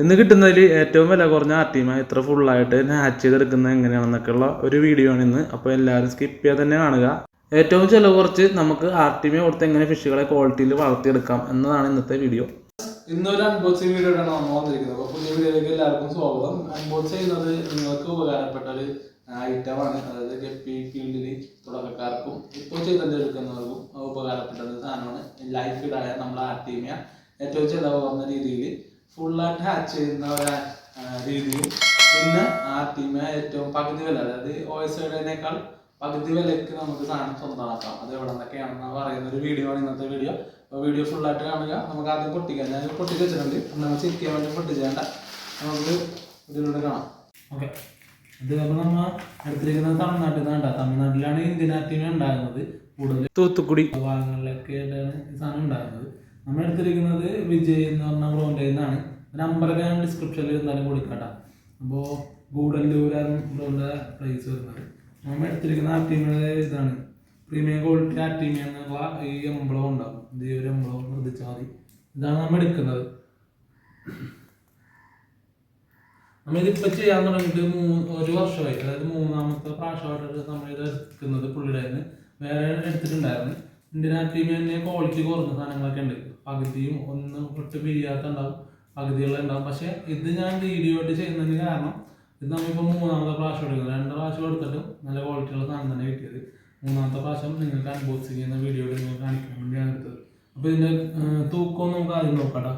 ഇന്ന് കിട്ടുന്നതിൽ ഏറ്റവും വില കുറഞ്ഞ ആർട്ടിമ ഇത്ര ഫുള്ളായിട്ട് ഹാച്ച് ചെയ്തെടുക്കുന്നത് എങ്ങനെയാണെന്നൊക്കെയുള്ള ഒരു വീഡിയോ ആണ് ഇന്ന്. അപ്പോൾ എല്ലാവരും സ്കിപ്പ് ചെയ്യാതെ തന്നെ കാണുക. ഏറ്റവും ചിലവ് കുറച്ച് നമുക്ക് ആർട്ടിമ കൊടുത്ത് എങ്ങനെ ഫിഷുകളെ ക്വാളിറ്റിയിൽ വളർത്തിയെടുക്കാം എന്നതാണ് ഇന്നത്തെ വീഡിയോ ഇന്നൊരു അൺബോക്സിംഗ് വീഡിയോ ആണ് നമ്മൾ വന്നിരിക്കുന്നത്. അപ്പോൾ പുതിയ വീഡിയോയിലേക്ക് എല്ലാവർക്കും സ്വാഗതം. അൺബോക്സ് ചെയ്യുന്നത് നിങ്ങൾക്ക് ഉപകാരപ്പെട്ട ഒരു ഐറ്റമാണ് അതായത് ഗപ്പി ഫീൽഡിൽ തുടക്കക്കാർക്കും ഇപ്പോൾ ചെയ്തെടുക്കുന്നവർക്കും ഉപകാരപ്പെട്ട ഒരു സാധനമാണ്. ലൈഫ് ഇടായ നമ്മൾ ആർട്ടിമയ ഏറ്റവും ചിലവ് കുറഞ്ഞ രീതിയിൽ ഫുള്ളായിട്ട് ഹാച്ച് ചെയ്യുന്ന ഒരു രീതിയിൽ. രീതിയും പിന്നെ ടീമിനെ ഏറ്റവും പകുതി വില അതായത് ഒ എസ് ഐഡിനേക്കാൾ പകുതി വിലയ്ക്ക് നമുക്ക് സാധനം സ്വന്തമാക്കാം. അത് എവിടെ നിന്നൊക്കെയാണെന്ന് പറയുന്ന ഒരു വീഡിയോ ആണ് ഇന്നത്തെ വീഡിയോ അപ്പോൾ വീഡിയോ ഫുള്ളായിട്ട് കാണുക. നമുക്ക് ആദ്യം പൊട്ടിക്കാം. ഞാൻ പൊട്ടിച്ച് വെച്ചിട്ടുണ്ട്. നമുക്ക് ചിരിക്കാൻ ചെയ്യാൻ വേണ്ടി പൊട്ടിച്ചേണ്ട. നമുക്ക് ഇതിലൂടെ കാണാം. ഓക്കെ. ഇത് അപ്പോൾ നമ്മൾ എടുത്തിരിക്കുന്നത് തമിഴ്നാട്ടിൽ നിന്നാണ് തമിഴ്നാട്ടിലാണ് ഇന്ത്യൻ ആർട്ടിമ ഉണ്ടാകുന്നത്. കൂടുതൽ തൂത്തുക്കുടി. ഭാഗങ്ങളിലൊക്കെയാണ് ഈ സാധനം ഉണ്ടാകുന്നത്. നമ്മൾ എടുത്തിരിക്കുന്നത് വിജയ് എന്ന് പറഞ്ഞ ബ്രോന്റെ നിന്നാണ്. നമ്പറൊക്കെ ഞാൻ ഡിസ്ക്രിപ്ഷനിൽ എന്തായാലും കൊടുക്കട്ടെ. അപ്പോൾ ഗൂഡല്ലൂരാണ് ബ്രോന്റെ പ്രൈസ് വരുന്നത്. നമ്മൾ എടുത്തിരിക്കുന്ന ആർട്ടിമയുടെ ഇതാണ്. പ്രീമിയം ക്വാളിറ്റി ആർട്ടിമ എന്നുള്ള ഈ എംബ്ലം ഉണ്ടാവും. ഈ ഒരു എംബ്ലം ശ്രദ്ധിച്ചാൽ മതി. ഇതാണ് നമ്മൾ എടുക്കുന്നത്. നമ്മളിതിപ്പോൾ ചെയ്യാൻ തുടങ്ങിയിട്ട് മൂന്ന് ഒരു വർഷമായി. അതായത് മൂന്നാമത്തെ പ്രാവശ്യമായിട്ട് നമ്മളിത് എടുക്കുന്നത് പുള്ളിയുടെ വേറെ എടുത്തിട്ടുണ്ടായിരുന്നു. ഇന്ത്യൻ ആർട്ടിമി തന്നെ ക്വാളിറ്റി കുറഞ്ഞ സാധനങ്ങളൊക്കെ ഉണ്ട്. പകുതിയും ഒന്ന് ഒട്ട് പിരിയാത്ത ഉണ്ടാവും. പകുതികളുണ്ടാവും പക്ഷേ ഇത് ഞാൻ വീഡിയോ ആയിട്ട് ചെയ്യുന്നതിന് കാരണം ഇത് നമ്മളിപ്പോൾ മൂന്നാമത്തെ പ്രാവശ്യം എടുക്കുന്നത് രണ്ട് പ്രാവശ്യം എടുത്തിട്ടും നല്ല ക്വാളിറ്റിയുള്ള സാധനം തന്നെ കിട്ടിയത്. മൂന്നാമത്തെ പ്രാവശ്യം നിങ്ങൾക്ക് അൺബോക്സിങ് ചെയ്യുന്ന വീഡിയോ നിങ്ങൾക്ക് കാണിക്കാൻ വേണ്ടിയാണ് എടുത്തത്. അപ്പോൾ ഇതിന്റെ തൂക്കം നമുക്ക് ആദ്യം നോക്കട്ടോ.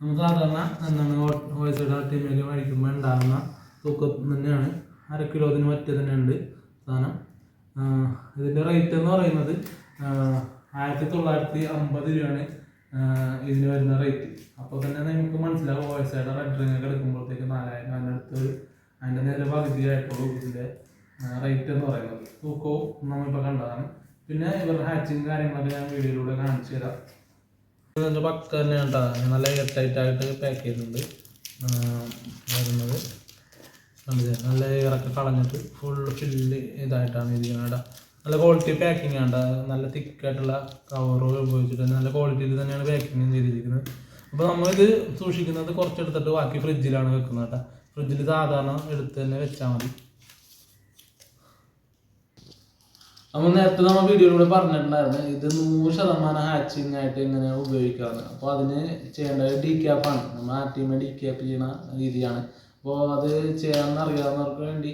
നമ്മൾ സാധാരണ എന്താണ് വോയിസ് ടീമിലേക്ക് മേടിക്കുമ്പോൾ ഉണ്ടാകുന്ന തൂക്കം തന്നെയാണ്. അര കിലോത്തിന് പറ്റിയ തന്നെ ഉണ്ട് സാധനം ഇതിന്റെ റേറ്റ് എന്ന് പറയുന്നത് ആയിരത്തി തൊള്ളായിരത്തി അമ്പത് രൂപയാണ് ഇതിന് വരുന്ന റേറ്റ് അപ്പോൾ തന്നെ നമുക്ക് മനസ്സിലാവും വോയിസയുടെ റെഡ് റിംഗ് ഒക്കെ എടുക്കുമ്പോഴത്തേക്ക് നാലായിരം അതിന്റെ അടുത്ത് അതിന്റെ നേരെ പകുതിയായിട്ടുള്ളൂ ഇതിന്റെ റേറ്റ് എന്ന് പറയുന്നത്. തൂക്കവും നമ്മളിപ്പോൾ കണ്ടതാണ്. പിന്നെ ഇവരുടെ ഹാച്ചിങ് കാര്യങ്ങളൊക്കെ ഞാൻ വീഡിയോയിലൂടെ കാണിച്ചു തരാം. ഇതിന്റെ പക്ക തന്നെ കേട്ടോ നല്ല എയർ പാക്ക് ചെയ്തിട്ടുണ്ട്. വരുന്നത്? നല്ല ഇറക്കെ കളഞ്ഞിട്ട് ഫുൾ ഫില്ല് ഇതായിട്ടാണ് ഇരിക്കുന്നത് കേട്ടോ. നല്ല ക്വാളിറ്റി പാക്കിംഗ് ആണ് നല്ല തിക്കായിട്ടുള്ള കവർ ഉപയോഗിച്ചിട്ട് നല്ല ക്വാളിറ്റിയിൽ തന്നെയാണ് പാക്കിങ് ചെയ്തിരിക്കുന്നത്. അപ്പോൾ നമ്മളിത് സൂക്ഷിക്കുന്നത് കുറച്ചെടുത്തിട്ട് ബാക്കി ഫ്രിഡ്ജിലാണ് വെക്കുന്നത് കേട്ടോ. ഫ്രിഡ്ജിൽ സാധാരണ എടുത്ത് തന്നെ വെച്ചാൽ മതി. നമ്മൾ നേരത്തെ നമ്മൾ വീഡിയോയിലൂടെ പറഞ്ഞിട്ടുണ്ടായിരുന്നു ഇത് നൂറ് ശതമാനം ഹാച്ചിങ് ആയിട്ട് എങ്ങനെ ഉപയോഗിക്കാമെന്ന് അപ്പോൾ അതിന് ചെയ്യേണ്ടത് ഡി ക്യാപ്പാണ് നമ്മൾ ആർട്ടിമ ഡി ക്യാപ്പ് ചെയ്യുന്ന രീതിയാണ്. അപ്പോൾ അത് ചെയ്യാൻ അറിയാവുന്നവർക്ക് വേണ്ടി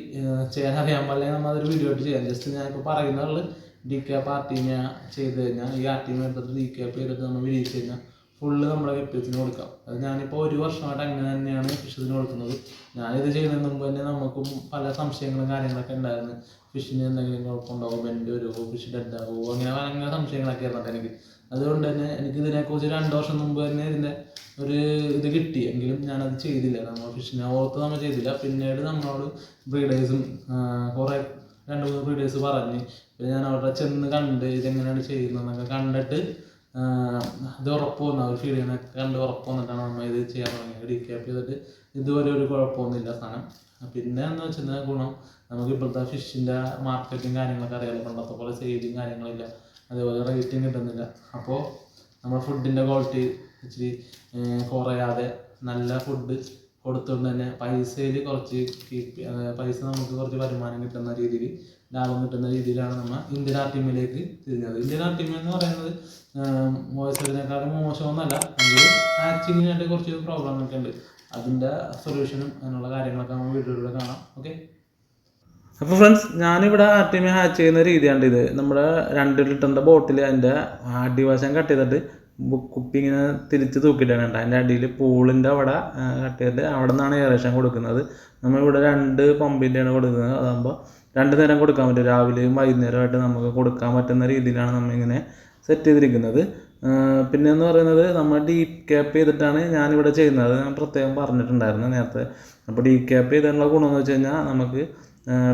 ചെയ്യാൻ അറിയാൻ നമ്മൾ അതൊരു വീഡിയോ ആയിട്ട് ചെയ്യാം. ജസ്റ്റ് ഞാൻ ഇപ്പോൾ പറയുന്നുള്ളൂ ഡി ക്യാപ്പ് ആർട്ടിമ ചെയ്ത് കഴിഞ്ഞാൽ ഈ ആർട്ടിമ എടുത്തിട്ട് ഡി ക്യാപ്പ് ചെയ്തിട്ട് നമ്മൾ വിരിയിച്ച് കഴിഞ്ഞാൽ ഫുള്ള് നമ്മുടെ കെട്ടിയത്തിന് കൊടുക്കാം. അത് ഞാനിപ്പോൾ ഒരു വർഷമായിട്ട് അങ്ങനെ തന്നെയാണ് ഫിഷത്തിന് കൊടുക്കുന്നത്. ഞാനിത് ചെയ്യുന്നതിന് മുമ്പ് തന്നെ നമുക്കും പല സംശയങ്ങളും കാര്യങ്ങളൊക്കെ ഉണ്ടായിരുന്നു. ഫിഷിന് എന്തെങ്കിലും കുഴപ്പമുണ്ടാവും ബെൻഡ് വരുമോ ഫിഷ് ഡെഡ് ആകുമോ അങ്ങനെ അങ്ങനെ സംശയങ്ങളൊക്കെ ആയിരുന്നു. എനിക്ക് അതുകൊണ്ട് തന്നെ എനിക്ക് ഇതിനെക്കുറിച്ച് രണ്ട് വർഷം മുമ്പ് തന്നെ ഇതിന്റെ ഒരു ഇത് കിട്ടി. എങ്കിലും ഞാനത് ചെയ്തില്ല. നമ്മൾ ഫിഷിനെ ഓർത്ത് നമ്മൾ ചെയ്തില്ല. പിന്നീട് നമ്മളോട് ബ്രീഡേഴ്സും കുറേ രണ്ട് മൂന്ന് ബ്രീഡേഴ്സ് പറഞ്ഞ് പിന്നെ ഞാൻ അവിടെ ചെന്ന് കണ്ട് ഇതെങ്ങനെയാണ് ചെയ്യുന്നതെന്നൊക്കെ കണ്ടിട്ട് ഇത് ഉറപ്പ് വന്നു. അവർ ഫീൽ ചെയ്യണൊക്കെ കണ്ട് ഉറപ്പ് വന്നിട്ടാണ് നമ്മൾ ഇത് ചെയ്യാൻ തുടങ്ങിയത്. ഡീക്യാപ്പ് ചെയ്തിട്ട് ഇതുവരെ ഒരു കുഴപ്പമൊന്നുമില്ല സാധനം. പിന്നെ എന്ന് വെച്ചാൽ ഗുണം. നമുക്ക് ഇപ്പോഴത്തെ ഫിഷിന്റെ മാർക്കറ്റും കാര്യങ്ങളൊക്കെ അറിയാമല്ലോ പണ്ടത്തെ പോലെ സെയിലും കാര്യങ്ങളില്ല അതേപോലെ റേറ്റും കിട്ടുന്നില്ല. അപ്പോൾ നമ്മൾ ഫുഡിന്റെ ക്വാളിറ്റി ഇച്ചിരി കുറയാതെ നല്ല ഫുഡ് കൊടുത്തുകൊണ്ട് തന്നെ പൈസയിൽ കുറച്ച് കീപ്പ് പൈസ നമുക്ക് കുറച്ച് വരുമാനം കിട്ടുന്ന രീതിയിൽ ലാഭം കിട്ടുന്ന രീതിയിലാണ് നമ്മൾ ഇന്ത്യൻ ആർ ടീമിലേക്ക് തിരിഞ്ഞത്. ഇന്ത്യൻ ആർ ടീം എന്ന് പറയുന്നത് മോശത്തിനേക്കാളും മോശമൊന്നുമല്ല എങ്കിലും ഹാച്ചിങ്ങിനായിട്ട് കുറച്ച് പ്രോബ്ലം ഒക്കെ ഉണ്ട്. അതിന്റെ സൊല്യൂഷനും അതിനുള്ള കാര്യങ്ങളൊക്കെ നമ്മൾ വീഡിയോയിലൂടെ കാണാം. ഓക്കെ അപ്പോൾ ഫ്രണ്ട്സ് ഞാനിവിടെ ആർട്ടിമി ഹാച്ച് ചെയ്യുന്ന രീതിയാണ് ഇത് നമ്മുടെ രണ്ട് ലിറ്ററിന്റെ ബോട്ടിൽ അതിന്റെ അടിവശം കട്ട് ചെയ്തിട്ട് കുപ്പി ഇങ്ങനെ തിരിച്ച് തൂക്കിയിട്ടാണ് കേട്ടോ അതിന്റെ അടിയിൽ പൂളിന്റെ അവിടെ കട്ട് ചെയ്തിട്ട് അവിടെ നിന്നാണ് ഏറേഷൻ കൊടുക്കുന്നത്. നമ്മളിവിടെ രണ്ട് പമ്പിന്റെയാണ് കൊടുക്കുന്നത്. അതാകുമ്പോൾ രണ്ട് നേരം കൊടുക്കാൻ പറ്റും. രാവിലെയും വൈകുന്നേരമായിട്ട് നമുക്ക് കൊടുക്കാൻ പറ്റുന്ന രീതിയിലാണ് നമ്മളിങ്ങനെ സെറ്റ് ചെയ്തിരിക്കുന്നത്. പിന്നെ എന്ന് പറയുന്നത് നമ്മൾ ഡീപ് ക്യാപ്പ് ചെയ്തിട്ടാണ് ഞാനിവിടെ ചെയ്യുന്നത്. ഞാൻ പ്രത്യേകം പറഞ്ഞിട്ടുണ്ടായിരുന്നു നേരത്തെ. അപ്പോൾ ഡീപ് ക്യാപ്പ് ചെയ്തിട്ടുള്ള ഗുണമെന്ന് വെച്ച് കഴിഞ്ഞാൽ നമുക്ക്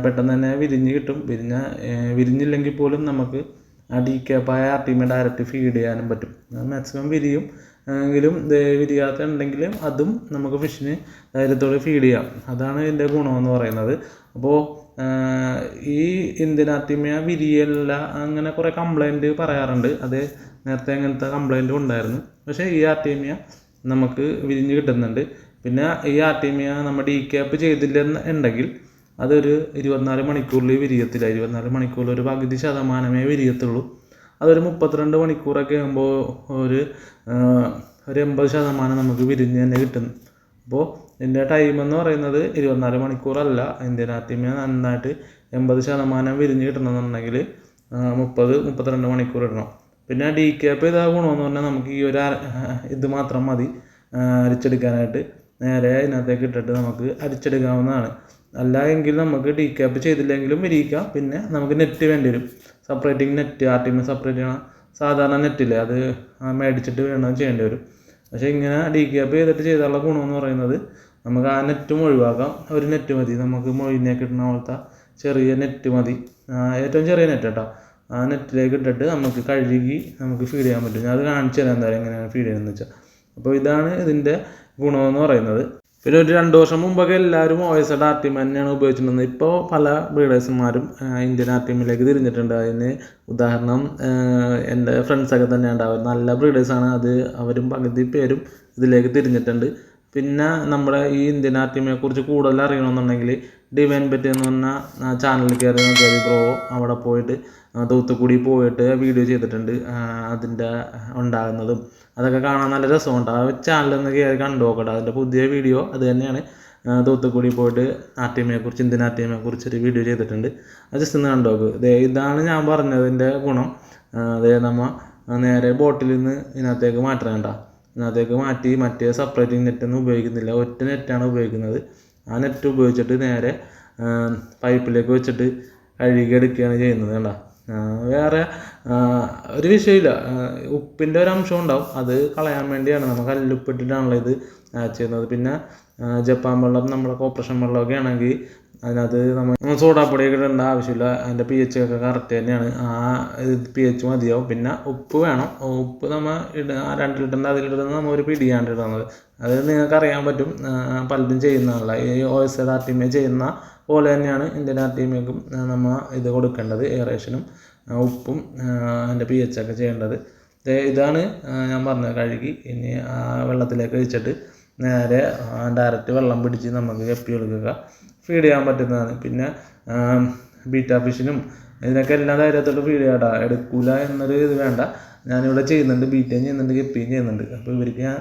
പെട്ടെന്ന് തന്നെ വിരിഞ്ഞ് കിട്ടും. വിരിഞ്ഞ വിരിഞ്ഞില്ലെങ്കിൽ പോലും നമുക്ക് ആ ഡീ ക്യാപ്പായ ആർട്ടിമെ ഡയറക്റ്റ് ഫീഡ് ചെയ്യാനും പറ്റും. മാക്സിമം വിരിയും. എങ്കിലും വിരിയാത്ത ഉണ്ടെങ്കിൽ അതും നമുക്ക് ഫിഷിന് ധൈര്യത്തോടെ ഫീഡ് ചെയ്യാം. അതാണ് ഇതിന്റെ ഗുണമെന്ന് പറയുന്നത്. അപ്പോൾ ഈ ഇന്ത്യൻ വിരിയല്ല അങ്ങനെ കുറേ കംപ്ലൈന്റ് പറയാറുണ്ട്. അത് നേരത്തെ അങ്ങനത്തെ കംപ്ലൈന്റും ഉണ്ടായിരുന്നു. പക്ഷേ ഈ ആർട്ടിമിയ നമുക്ക് വിരിഞ്ഞ് കിട്ടുന്നുണ്ട്. പിന്നെ ഈ ആർട്ടിമിയ നമ്മൾ ഡീ ക്യാപ്പ് ചെയ്തില്ലെന്ന് ഉണ്ടെങ്കിൽ അതൊരു ഇരുപത്തിനാല് മണിക്കൂറിൽ വിരിയത്തില്ല. ഇരുപത്തിനാല് മണിക്കൂറിൽ ഒരു പകുതി ശതമാനമേ വിരിയത്തുള്ളൂ. അതൊരു മുപ്പത്തിരണ്ട് മണിക്കൂറൊക്കെ ആകുമ്പോൾ ഒരു ഒരു എൺപത് ശതമാനം നമുക്ക് വിരിഞ്ഞ് തന്നെ കിട്ടുന്നു അപ്പോൾ ഇതിന്റെ ടൈം എന്ന് പറയുന്നത് ഇരുപത്തിനാല് മണിക്കൂറല്ല. ആർട്ടിമിയ നന്നായിട്ട് എൺപത് ശതമാനം വിരിഞ്ഞ് കിട്ടണമെന്നുണ്ടെങ്കിൽ മുപ്പത് മുപ്പത്തിരണ്ട് മണിക്കൂർ ഇടണം. പിന്നെ ഡി ക്യാപ്പ് ചെയ്ത ഗുണമെന്ന് പറഞ്ഞാൽ നമുക്ക് ഈ ഒരു ഇത് മാത്രം മതി. അരിച്ചെടുക്കാനായിട്ട്. നേരെ ഇതിനകത്തേക്ക് ഇട്ടിട്ട് നമുക്ക് അരിച്ചെടുക്കാവുന്നതാണ്. അല്ല എങ്കിൽ നമുക്ക് ഡി ക്യാപ്പ് ചെയ്തില്ലെങ്കിലും വിരിയിക്കാം പിന്നെ നമുക്ക് നെറ്റ് വേണ്ടി വരും. സെപ്പറേറ്റിംഗ് നെറ്റ് ആർട്ടിമിയ സെപ്പറേറ്റ് ചെയ്യണം. സാധാരണ നെറ്റില്ലേ അത് മേടിച്ചിട്ട് വേണം ചെയ്യേണ്ടി വരും. പക്ഷേ ഇങ്ങനെ ഡി ക്യാപ്പ് ചെയ്തിട്ട് ചെയ്താലുള്ള ഗുണമെന്ന് പറയുന്നത് നമുക്ക് ആ നെറ്റും ഒഴിവാക്കാം. ഒരു നെറ്റ് മതി. നമുക്ക് മൊഴിനെ കിട്ടുന്ന പോലത്തെ ചെറിയ നെറ്റ് മതി. ഏറ്റവും ചെറിയ നെറ്റ് കേട്ടോ. ആ നെറ്റിലേക്ക് ഇട്ടിട്ട് നമുക്ക് കഴുകി നമുക്ക് ഫീഡ് ചെയ്യാൻ പറ്റും. ഞാൻ അത് കാണിച്ചു തരാം എന്തായാലും എങ്ങനെയാണ് ഫീഡ് ചെയ്യുന്നത് വെച്ചാൽ. അപ്പോൾ ഇതാണ് ഇതിന്റെ ഗുണമെന്ന് പറയുന്നത്. പിന്നെ ഒരു രണ്ട് വർഷം മുമ്പൊക്കെ എല്ലാവരും ഒ എസ് എഡ് ടീം തന്നെയാണ് ഉപയോഗിച്ചിരുന്നത് ഇപ്പോൾ പല ബ്രീഡേഴ്സുമാരും ഇന്ത്യൻ ആർ ടീമിലേക്ക് തിരിഞ്ഞിട്ടുണ്ട്. അതിന് ഉദാഹരണം എന്റെ ഫ്രണ്ട്സൊക്കെ തന്നെ ഉണ്ടാവും നല്ല ബ്രീഡേഴ്സാണ് അത് അവരും പകുതി പേരും ഇതിലേക്ക് തിരിഞ്ഞിട്ടുണ്ട്. പിന്നെ നമ്മുടെ ഈ ഇന്ത്യൻ ആർ ടീമിനെ കുറിച്ച് കൂടുതൽ അറിയണമെന്നുണ്ടെങ്കിൽ ഡിവൈൻ ബെറ്റ് എന്ന് പറഞ്ഞ ചാനലിൽ കയറി നോക്കിയാൽ ബ്രോ അവിടെ പോയിട്ട് തൂത്തുക്കുടി പോയിട്ട് വീഡിയോ ചെയ്തിട്ടുണ്ട് അതിന്റെ ഉണ്ടാകുന്നതും. അതൊക്കെ കാണാൻ നല്ല രസമുണ്ട്. ആ ചാനലൊന്ന് കയറി കണ്ടു നോക്കട്ടെ. അതിന്റെ പുതിയ വീഡിയോ അത് തന്നെയാണ്. തൂത്തുക്കുടി പോയിട്ട് ആർട്ടിമിയെക്കുറിച്ച് ഇന്ത്യൻ ആർട്ടിമിയെക്കുറിച്ച് ഒരു വീഡിയോ ചെയ്തിട്ടുണ്ട്. അത് ജസ്റ്റ് ഒന്ന് കണ്ടു നോക്ക്. ഇതാണ് ഞാൻ പറഞ്ഞതിന്റെ ഗുണം. അതേ നമ്മൾ നമ്മ നേരെ ബോട്ടിൽ നിന്ന് ഇതിനകത്തേക്ക് മാറ്റണ്ട ഇതിനകത്തേക്ക് മാറ്റി മറ്റേ സെപ്പറേറ്റിംഗ് നെറ്റൊന്നും ഉപയോഗിക്കുന്നില്ല. ഒറ്റ നെറ്റാണ് ഉപയോഗിക്കുന്നത്. ആ നെറ്റ് ഉപയോഗിച്ചിട്ട് നേരെ പൈപ്പിലേക്ക് വെച്ചിട്ട് കഴുകി എടുക്കുകയാണ് ചെയ്യുന്നത് കണ്ട. വേറെ ഒരു വിഷയമില്ല. ഉപ്പിന്റെ ഒരു അംശം ഉണ്ടാവും. അത് കളയാൻ വേണ്ടിയാണ് നമ്മൾ കല്ലുപ്പിട്ടിട്ടാണല്ലോ ഇത് ചെയ്യുന്നത്. പിന്നെ ജപ്പാൻ വെള്ളം നമ്മുടെ കോപ്പറേഷൻ വെള്ളമൊക്കെ ആണെങ്കിൽ അതിനകത്ത് നമ്മൾ സോഡാപ്പൊടിയൊക്കെ ഇടേണ്ട ആവശ്യമില്ല. അതിന്റെ പി എച്ച് ഒക്കെ കറക്റ്റ് തന്നെയാണ്. ആ പി എച്ച് മതിയാവും. പിന്നെ ഉപ്പ് വേണം. ഉപ്പ് നമ്മൾ ഇട രണ്ട് ലിറ്ററിന്റെ അതിലിടുന്ന നമ്മൾ ഒരു പിടിയാണ്ട് ഇടുന്നത്. അത് നിങ്ങൾക്ക് അറിയാൻ പറ്റും. പലതും പലരും ചെയ്യുന്നതല്ല ഈ O S R T M ചെയ്യുന്ന പോലെ തന്നെയാണ് ഇന്ത്യൻ ആർട്ടിമിയക്കും നമ്മൾ ഇത് കൊടുക്കേണ്ടത് എയറേഷനും ഉപ്പും അതിന്റെ പി എച്ച് ഒക്കെ ചെയ്യേണ്ടത്. ഇതാണ് ഞാൻ പറഞ്ഞത് കഴുകി ഇനി ആ വെള്ളത്തിലേക്ക് ഒഴിച്ചിട്ട് നേരെ ഡയറക്റ്റ് വെള്ളം പിടിച്ച് നമുക്ക് കപ്പി കൊടുക്കുക. ഫീഡ് ചെയ്യാൻ പറ്റുന്നതാണ്. പിന്നെ ബീറ്റാ ഫിഷിനും ഇതിനൊക്കെ എല്ലാ ധൈര്യത്തോട്ട് ഫീഡ് ചെയ്യാട്ടാ എടുക്കൂല എന്നൊരു ഇത് വേണ്ട. ഞാനിവിടെ ചെയ്യുന്നുണ്ട് ബീറ്റയും ചെയ്യുന്നുണ്ട് കപ്പിയും ചെയ്യുന്നുണ്ട്. അപ്പോൾ ഇവർക്ക് ഞാൻ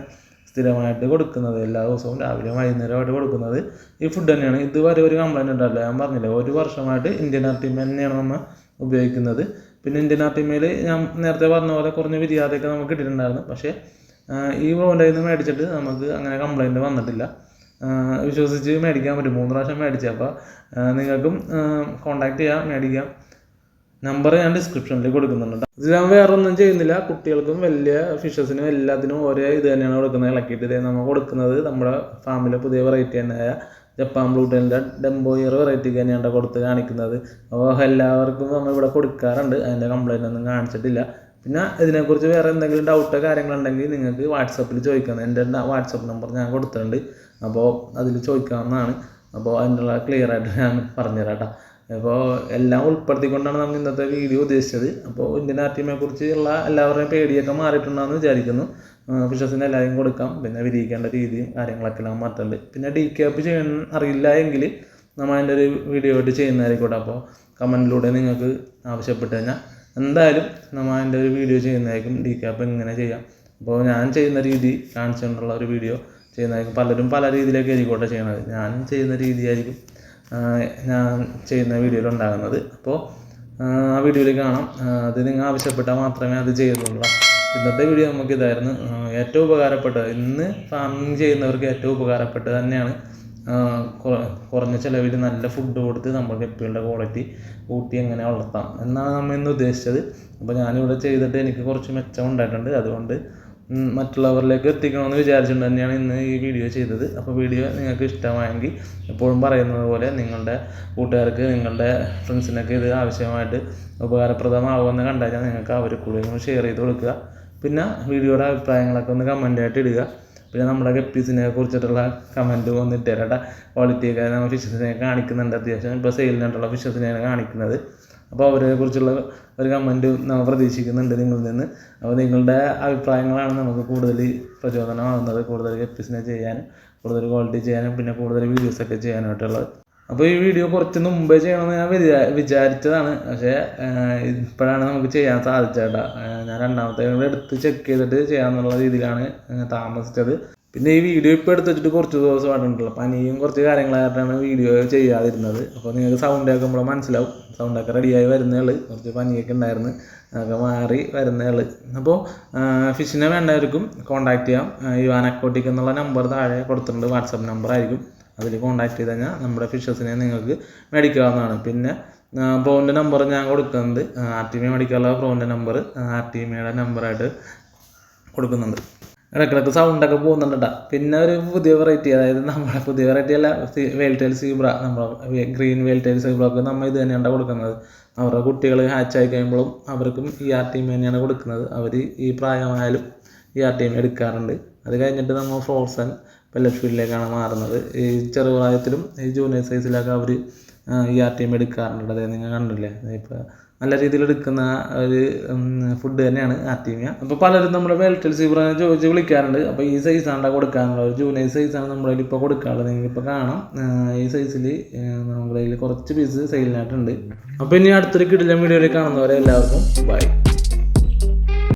സ്ഥിരമായിട്ട് കൊടുക്കുന്നത്. എല്ലാ ദിവസവും രാവിലെ വൈകുന്നേരമായിട്ട് കൊടുക്കുന്നത്. ഈ ഫുഡ് തന്നെയാണ്. ഇതുവരെ ഒരു കംപ്ലൈന്റ് ഉണ്ടല്ലോ ഞാൻ പറഞ്ഞില്ലേ ഒരു വർഷമായിട്ട് ഇന്ത്യൻ ആർട്ടിമ തന്നെയാണ് നമ്മൾ ഉപയോഗിക്കുന്നത്. പിന്നെ ഇന്ത്യൻ ആർട്ടിമയിൽ ഞാൻ നേരത്തെ പറഞ്ഞ പോലെ കുറഞ്ഞ വിരിയാതെയൊക്കെ നമുക്ക് കിട്ടിയിട്ടുണ്ടായിരുന്നു. പക്ഷേ ഈ ബ്രോന്റെ നിന്ന് മേടിച്ചിട്ട് നമുക്ക് അങ്ങനെ കംപ്ലൈന്റ് വന്നിട്ടില്ല. വിശ്വസിച്ച് മേടിക്കാൻ പറ്റും. മൂന്ന് പ്രാവശ്യം മേടിച്ചു. അപ്പോൾ നിങ്ങൾക്കും കോണ്ടാക്ട് ചെയ്യാം മേടിക്കാം. നമ്പർ ഞാൻ ഡിസ്ക്രിപ്ഷനിൽ കൊടുക്കുന്നുണ്ട്. ഇത് ഞാൻ വേറെ ഒന്നും ചെയ്യുന്നില്ല. കുട്ടികൾക്കും വലിയ ഫിഷസിനും എല്ലാത്തിനും ഒരേ ഇത് തന്നെയാണ് കൊടുക്കുന്നത്. ഇളക്കിയിട്ട് ഇതേ നമ്മൾ കൊടുക്കുന്നത് നമ്മുടെ ഫാമിലെ പുതിയ വെറൈറ്റി തന്നെയായ ജപ്പാൻ ബ്ലൂട്ടലിന്റെ ഡെംബോയർ വെറൈറ്റി തന്നെയാണ് കൊടുത്ത് കാണിക്കുന്നത്. അപ്പോൾ എല്ലാവർക്കും നമ്മൾ ഇവിടെ കൊടുക്കാറുണ്ട്. അതിന്റെ കംപ്ലൈന്റ് ഒന്നും കാണിച്ചിട്ടില്ല. പിന്നെ ഇതിനെക്കുറിച്ച് വേറെ എന്തെങ്കിലും ഡൗട്ടോ കാര്യങ്ങളുണ്ടെങ്കിൽ നിങ്ങൾക്ക് വാട്സപ്പിൽ ചോദിക്കാം. എന്റെ വാട്സപ്പ് നമ്പർ ഞാൻ കൊടുത്തിട്ടുണ്ട്. അപ്പോൾ അതിൽ ചോദിക്കാവുന്നതാണ്. അപ്പോൾ അതിനുള്ള ക്ലിയർ ആയിട്ട് ഞാൻ പറഞ്ഞുതരാം കേട്ടോ അപ്പോൾ എല്ലാം ഉൾപ്പെടുത്തിക്കൊണ്ടാണ് നമ്മൾ ഇന്നത്തെ വീഡിയോ ഉദ്ദേശിച്ചത്. അപ്പോൾ ഇന്ത്യൻ ആർട്ടിമയെ കുറിച്ചുള്ള എല്ലാവരുടെയും പേടിയൊക്കെ മാറിയിട്ടുണ്ടെന്ന് വിചാരിക്കുന്നു. വിശ്വസിന് എല്ലാവരും കൊടുക്കാം. പിന്നെ വിരിയിക്കേണ്ട രീതിയും കാര്യങ്ങളൊക്കെ എല്ലാം മാറ്റുന്നുണ്ട് പിന്നെ ഡി ചെയ്യാൻ അറിയില്ല എങ്കിൽ നമ്മൾ അതിന്റെ ഒരു വീഡിയോ ആയിട്ട് ചെയ്യുന്നതായിരിക്കട്ടെ. അപ്പോൾ കമന്റിലൂടെ നിങ്ങൾക്ക് ആവശ്യപ്പെട്ട് കഴിഞ്ഞാൽ എന്തായാലും നമ്മൾ അതിന്റെ ഒരു വീഡിയോ ചെയ്യുന്നതായിരിക്കും. ഡി എങ്ങനെ ചെയ്യാം. അപ്പോൾ ഞാൻ ചെയ്യുന്ന രീതി കാണിച്ചുകൊണ്ടുള്ള ഒരു വീഡിയോ ചെയ്യുന്നതായിരിക്കും. പലരും പല രീതിയിലേക്ക് ആയിരിക്കോട്ടെ ചെയ്യണത്. ഞാൻ ചെയ്യുന്ന രീതിയായിരിക്കും. ഞാൻ ചെയ്യുന്ന വീഡിയോയിൽ ഉണ്ടാകുന്നത്. അപ്പോൾ ആ വീഡിയോയിൽ കാണാം. അത് നിങ്ങൾ ആവശ്യപ്പെട്ടാൽ മാത്രമേ അത് ചെയ്യുന്നുള്ളൂ. ഇന്നത്തെ വീഡിയോ നമുക്ക് ഇതായിരുന്നു. ഏറ്റവും ഉപകാരപ്പെട്ടത്. ഇന്ന് ഫാമിങ് ചെയ്യുന്നവർക്ക് ഏറ്റവും ഉപകാരപ്പെട്ടത് തന്നെയാണ്. കുറഞ്ഞ ചിലവിൽ നല്ല ഫുഡ് കൊടുത്ത് നമ്മൾ ഗപ്പികളുടെ ക്വാളിറ്റി കൂട്ടി എങ്ങനെ വളർത്താം എന്നാണ് നമ്മൾ ഇന്ന് ഉദ്ദേശിച്ചത്. അപ്പോൾ ഞാനിവിടെ ചെയ്തിട്ട് എനിക്ക് കുറച്ച് മെച്ചം ഉണ്ടായിട്ടുണ്ട്. അതുകൊണ്ട് മറ്റുള്ളവരിലേക്ക് എത്തിക്കണമെന്ന് വിചാരിച്ചുകൊണ്ട് തന്നെയാണ് ഇന്ന് ഈ വീഡിയോ ചെയ്തത്. അപ്പോൾ വീഡിയോ നിങ്ങൾക്ക് ഇഷ്ടമായെങ്കിൽ എപ്പോഴും പറയുന്നത് പോലെ നിങ്ങളുടെ കൂട്ടുകാർക്ക് നിങ്ങളുടെ ഫ്രണ്ട്സിനൊക്കെ ഇത് ആവശ്യമായിട്ട് ഉപകാരപ്രദമാകുമെന്ന് കണ്ടാൽ നിങ്ങൾക്ക് അവർ കൂടുതലും ഷെയർ ചെയ്ത് കൊടുക്കുക. പിന്നെ വീഡിയോയുടെ അഭിപ്രായങ്ങളൊക്കെ ഒന്ന് കമന്റായിട്ട് ഇടുക. പിന്നെ നമ്മുടെ ഗപ്പീസിനെ കുറിച്ചിട്ടുള്ള കമന്റ് ഒന്ന് ഇട്ടേരട്ടെ. ക്വാളിറ്റിയൊക്കെ നമ്മൾ ഫിഷസിനെ കാണിക്കുന്നുണ്ട്. അത്യാവശ്യം ഇപ്പോൾ സെയിലിനായിട്ടുള്ള ഫിഷസിനെയാണ് കാണിക്കുന്നത്. അപ്പോൾ അവരെ കുറിച്ചുള്ള ഒരു കമന്റ് നമ്മൾ പ്രതീക്ഷിക്കുന്നുണ്ട് നിങ്ങളിൽ നിന്ന്. അപ്പോൾ നിങ്ങളുടെ അഭിപ്രായങ്ങളാണ് നമുക്ക് കൂടുതൽ പ്രചോദനമാകുന്നത് കൂടുതൽ എപ്പിസിനെ ചെയ്യാനും കൂടുതൽ ക്വാളിറ്റി ചെയ്യാനും പിന്നെ കൂടുതൽ വീഡിയോസൊക്കെ ചെയ്യാനായിട്ടുള്ളത് അപ്പോൾ ഈ വീഡിയോ കുറച്ച് മുമ്പേ ചെയ്യണമെന്ന് ഞാൻ വിചാ വിചാരിച്ചതാണ്. പക്ഷേ ഇപ്പോഴാണ് നമുക്ക് ചെയ്യാൻ സാധിച്ചേട്ടാ ഞാൻ രണ്ടാമത്തെ എടുത്ത് ചെക്ക് ചെയ്തിട്ട് ചെയ്യാമെന്നുള്ള രീതിയിലാണ് താമസിച്ചത്. പിന്നെ ഈ വീഡിയോ ഇപ്പോൾ എടുത്ത് വെച്ചിട്ട് കുറച്ച് ദിവസമായിട്ടുണ്ടല്ലോ പനിയും കുറച്ച് കാര്യങ്ങളായിട്ടാണ് വീഡിയോ ചെയ്യാതിരുന്നത്. അപ്പോൾ നിങ്ങൾക്ക് സൗണ്ട് കേൾക്കുമ്പോൾ മനസ്സിലാവും. സൗണ്ടൊക്കെ റെഡിയായി വരുന്നേ ഉള്ളൂ. കുറച്ച് പനിയൊക്കെ ഉണ്ടായിരുന്നു. അതൊക്കെ മാറി വരുന്നേ ഉള്ളൂ. അപ്പോൾ ഫിഷിനെ വേണ്ടവർക്കും കോൺടാക്ട് ചെയ്യാം. യുവാൻ അക്കോട്ടിക് എന്നുള്ള നമ്പർ താഴെ കൊടുത്തിട്ടുണ്ട്. വാട്സപ്പ് നമ്പർ ആയിരിക്കും. അതിൽ കോൺടാക്ട് ചെയ്ത് കഴിഞ്ഞാൽ നമ്മുടെ ഫിഷസിനെ നിങ്ങൾക്ക് മേടിക്കാവുന്നതാണ്. പിന്നെ പ്രോന്റെ നമ്പർ ഞാൻ കൊടുക്കുന്നുണ്ട്. ആർ ടി മേടിക്കാനുള്ള പ്രോന്റെ നമ്പർ ആർ ടി നമ്പർ നമ്പറായിട്ട് കൊടുക്കുന്നുണ്ട്. ഇടയ്ക്കിടയ്ക്ക് സൗണ്ടൊക്കെ പോകുന്നുണ്ടാ പിന്നെ ഒരു പുതിയ വെറൈറ്റി അതായത് നമ്മുടെ പുതിയ വെറൈറ്റി അല്ല വേൽറ്റൈൽ സീബ്ര നമ്മുടെ ഗ്രീൻ വേൽറ്റൈൽ സീബ്രക്ക് നമ്മൾ ഇത് തന്നെയാണ് കൊടുക്കുന്നത്. അവരുടെ കുട്ടികൾ ഹാച്ച് ആയി കഴിയുമ്പോഴും അവർക്കും ഈ ആർ ടീം തന്നെയാണ് കൊടുക്കുന്നത്. അവർ ഈ പ്രായമായാലും ഈ ആർ ടീം എടുക്കാറുണ്ട്. അത് കഴിഞ്ഞിട്ട് നമ്മൾ ഫ്രോസൺ പെല്ലറ്റ് ഫീൽഡിലേക്കാണ് മാറുന്നത്. ഈ ചെറുപ്രായത്തിലും ഈ ജൂനിയർ സൈസിലൊക്കെ അവർ ഈ ആർ ടീം എടുക്കാറുണ്ട്. അതായത് നിങ്ങൾ കണ്ടില്ലേ? ഇപ്പോൾ നല്ല രീതിയിൽ എടുക്കുന്ന ഒരു ഫുഡ് തന്നെയാണ് ആർട്ടീമിയ അപ്പോൾ പലരും നമ്മുടെ വെൽറ്റൽ സീബ്രനെ ചോദിച്ച് വിളിക്കാറുണ്ട്. അപ്പോൾ ഈ സൈസ് സൈസാണ് കൊടുക്കാനുള്ളത് ഒരു ജൂനിയർ സൈസാണ് നമ്മുടെ കയ്യിൽ ഇപ്പോൾ കൊടുക്കാനുള്ളത് നിങ്ങൾക്ക് ഇപ്പോൾ കാണാം ഈ സൈസിൽ നമ്മുടെ കയ്യിൽ കുറച്ച് പീസ് സെയിലിനായിട്ടുണ്ട് അപ്പോൾ ഇനി അടുത്തൊരു കിടിലം വീഡിയോയിൽ കാണുന്നവരെ എല്ലാവർക്കും ബൈ